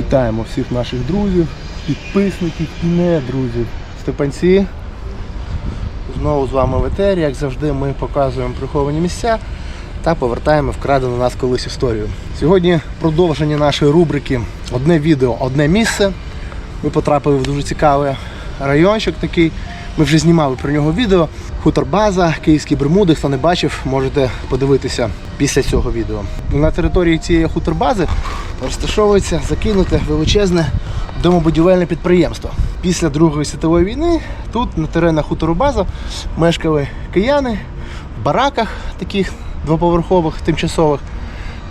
Вітаємо всіх наших друзів, підписників і не друзів. Степанці. Знову з вами в етері, як завжди, ми показуємо приховані місця та повертаємо вкрадену нас колись історію. Сьогодні продовження нашої рубрики Одне відео, одне місце. Ми потрапили в дуже цікавий райончик такий. Ми вже знімали про нього відео. Хуторбаза, Київські Бермуди. Хто не бачив, можете подивитися після цього відео. На території цієї хуторбази розташовується закинуте величезне домобудівельне підприємство. Після Другої світової війни тут на теренах хуторбаза мешкали кияни в бараках таких двоповерхових, тимчасових.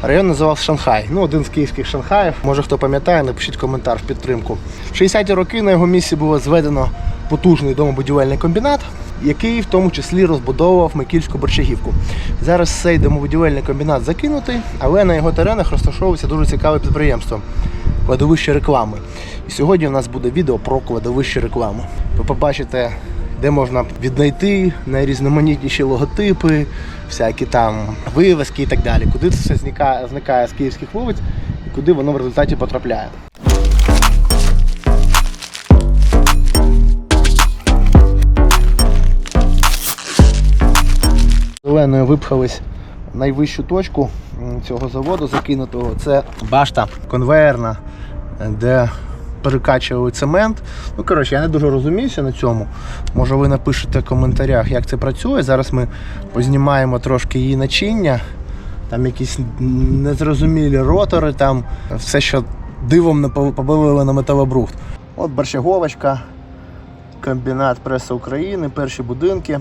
Район називався Шанхай. Ну, один з київських Шанхаїв. Може хто пам'ятає, напишіть коментар в підтримку. В 60-ті роки на його місці було зведено потужний домобудівельний комбінат, який в тому числі розбудовував Микільську борчагівку. Зараз цей домобудівельний комбінат закинутий, але на його теренах розташовується дуже цікаве підприємство кладовище реклами. І сьогодні у нас буде відео про кладовище реклами. Ви побачите, де можна віднайти найрізноманітніші логотипи, всякі там вивески і так далі. Куди це все зникає, зникає з київських вулиць і куди воно в результаті потрапляє. Зеленою випхались найвищу точку цього заводу закинутого. Це башта конвеєрна, е, де перекачували цемент. Ну, коротше, я не дуже розуміюся на цьому. Може ви напишете в коментарях, як це працює. Зараз ми познімаємо трошки її начиння. Там якісь незрозумілі ротори, там все, що дивом пов- на металобрухт. От борщаговочка, комбінат преси України, перші будинки.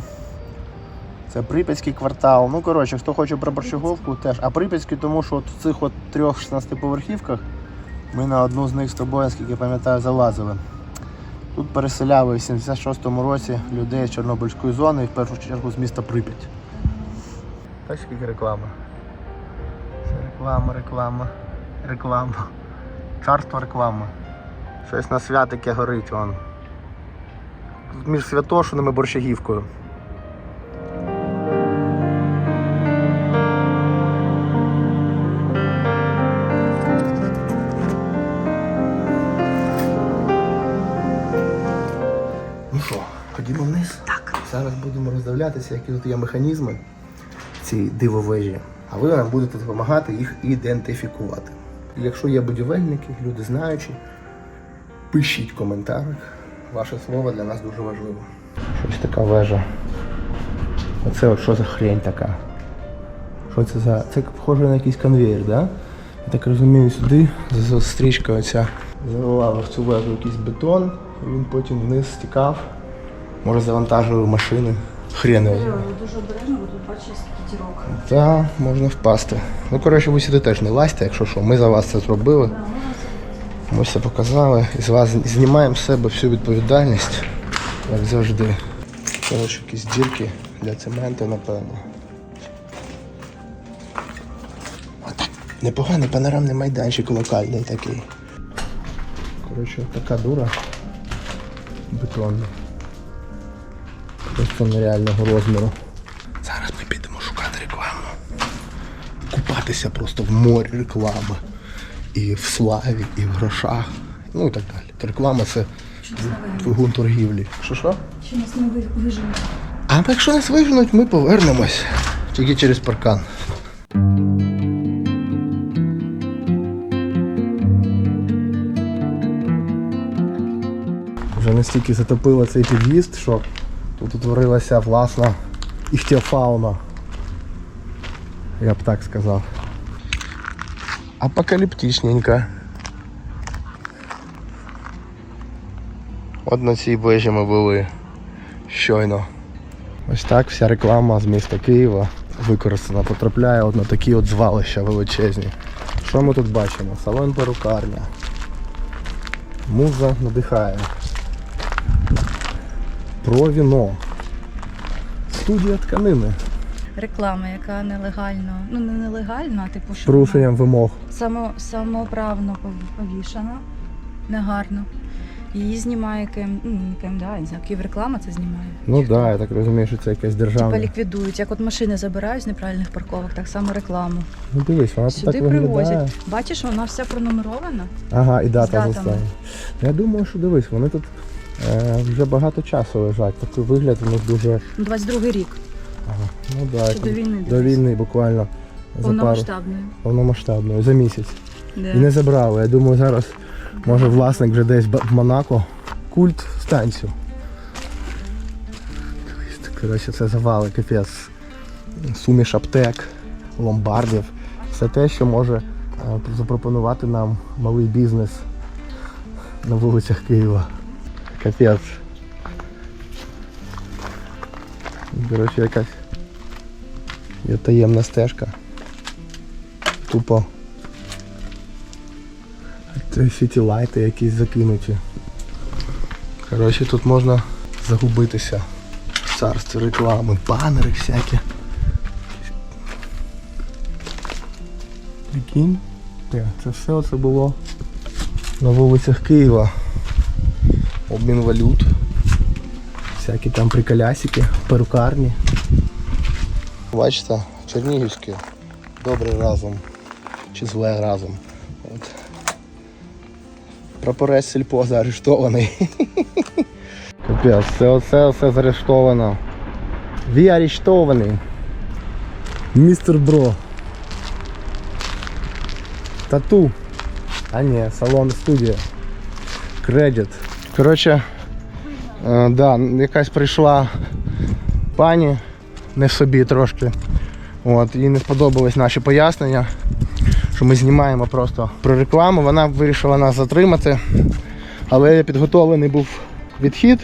Це Прип'ятський квартал. Ну, коротше, хто хоче про борщаговку, теж. А Прип'ятський, тому що от в цих от трьох 16-поверхівках ми на одну з них з тобою, наскільки я пам'ятаю, залазили. Тут переселяли в 76-му році людей з Чорнобильської зони і в першу чергу з міста Прип'ять. Бачиш, скільки реклама. Це реклама, реклама, реклама. Царство реклами. Щось на святике горить вон. Тут між Святошиним і Борщагівкою. Роздивлятися, які тут є механізми ці дивовижі, а ви нам будете допомагати їх ідентифікувати. Якщо є будівельники, люди знаючі, пишіть в коментарях. Ваше слово для нас дуже важливо. Щось така вежа. Оце от що за хрень така? Що це за. Це схоже на якийсь конвейер, да? Я так розумію, сюди з- стрічка оця заливала в цю вежу якийсь бетон, і він потім вниз стікав. Може завантажували машини. Хрен його. Дуже обережно, бо тут бачиш скільки дірок. Та можна впасти. Ну, коротше, ви сюди теж не лазьте, якщо що. Ми за вас це зробили. Ми все показали. І з вас знімаємо з себе всю відповідальність, як завжди. Коротше, якісь дірки для цементу, напевно. Отак. Непоганий панорамний майданчик локальний такий. Коротше, така дура. Бетонна. Просто нереального розміру. Зараз ми підемо шукати рекламу. Купатися просто в морі реклами. І в славі, і в грошах. Ну і так далі. То реклама це двигун торгівлі. Що що? Що нас не виженуть? А якщо нас виженуть, ми повернемось. Тільки через паркан. Вже настільки затопило цей під'їзд, що тут утворилася власна іхтіофауна. Я б так сказав. Апокаліптичненько. От на цій вежі ми були щойно. Ось так вся реклама з міста Києва використана, потрапляє от на такі от звалища величезні. Що ми тут бачимо? Салон перукарня. Муза надихає. Про віно. Студія тканини. Реклама, яка нелегально, ну не нелегально, а типу, що порушенням вимог. само, самоправно повішана, негарно. Її знімає КМ, ну, не КМДА, я не знаю, Київреклама це знімає. Ну так, да, я так розумію, що це якесь Типа ліквідують. Як от машини забирають з неправильних парковок, так само рекламу. Ну дивись, вона Сюди так виглядає. привозять. Бачиш, вона вся пронумерована. Ага, і дата заставлена. Я думаю, що дивись, вони тут е, вже багато часу лежать. Такий вигляд у них дуже. Ну, 22 рік. Ага, ну да, Ще до війни до десь. війни буквально Повномасштабної. повномасштабної, за місяць. Да. І не забрали. Я думаю, зараз може власник вже десь в Монако. Культ станцію. Коротше, це завали, капець. Суміш аптек, ломбардів. Все те, що може е, запропонувати нам малий бізнес на вулицях Києва. Капець. Коротше, якась є таємна стежка. Тупо це всі ті лайти якісь закинуті. Коротше, тут можна загубитися в царстві реклами, банери всякі. Прикинь, це все оце було на вулицях Києва. Обмін валют. Всякі там приколясики, перукарні. Бачите, Чернігівське. Добре разом. Чи зле разом. От. Прапорець сільпо заарештований. Капець, це оце все заарештовано. Ви арештований. Містер Бро. Тату. А ні, салон студія. Кредит. Коротше, е, да, якась прийшла пані не собі трошки. От, їй не сподобались наші пояснення що ми знімаємо просто про рекламу. Вона вирішила нас затримати, але підготовлений був відхід,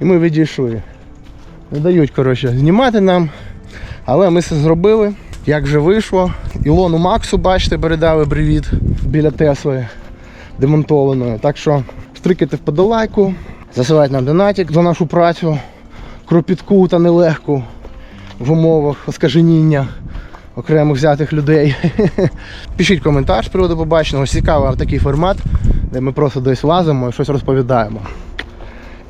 і ми відійшли. Не дають коротше, знімати нам, але ми це зробили. Як же вийшло. Ілону Максу, бачите, передали привіт біля Тесли демонтованої. Так що стрикайте вподолайку, засилайте нам донатик за нашу працю, кропітку та нелегку в умовах оскаженіння окремо взятих людей. Пишіть коментар з приводу побаченого. Цікавий такий формат, де ми просто десь лазимо і щось розповідаємо.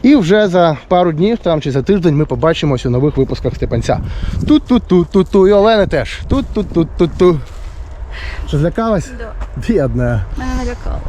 І вже за пару днів там чи за тиждень ми побачимось у нових випусках Степанця. Тут-тут-тут-тут-ту. І Олени теж. Тут-тут-тут-тут-ту. Що злякалась? Да. Бідна. Мене налякало.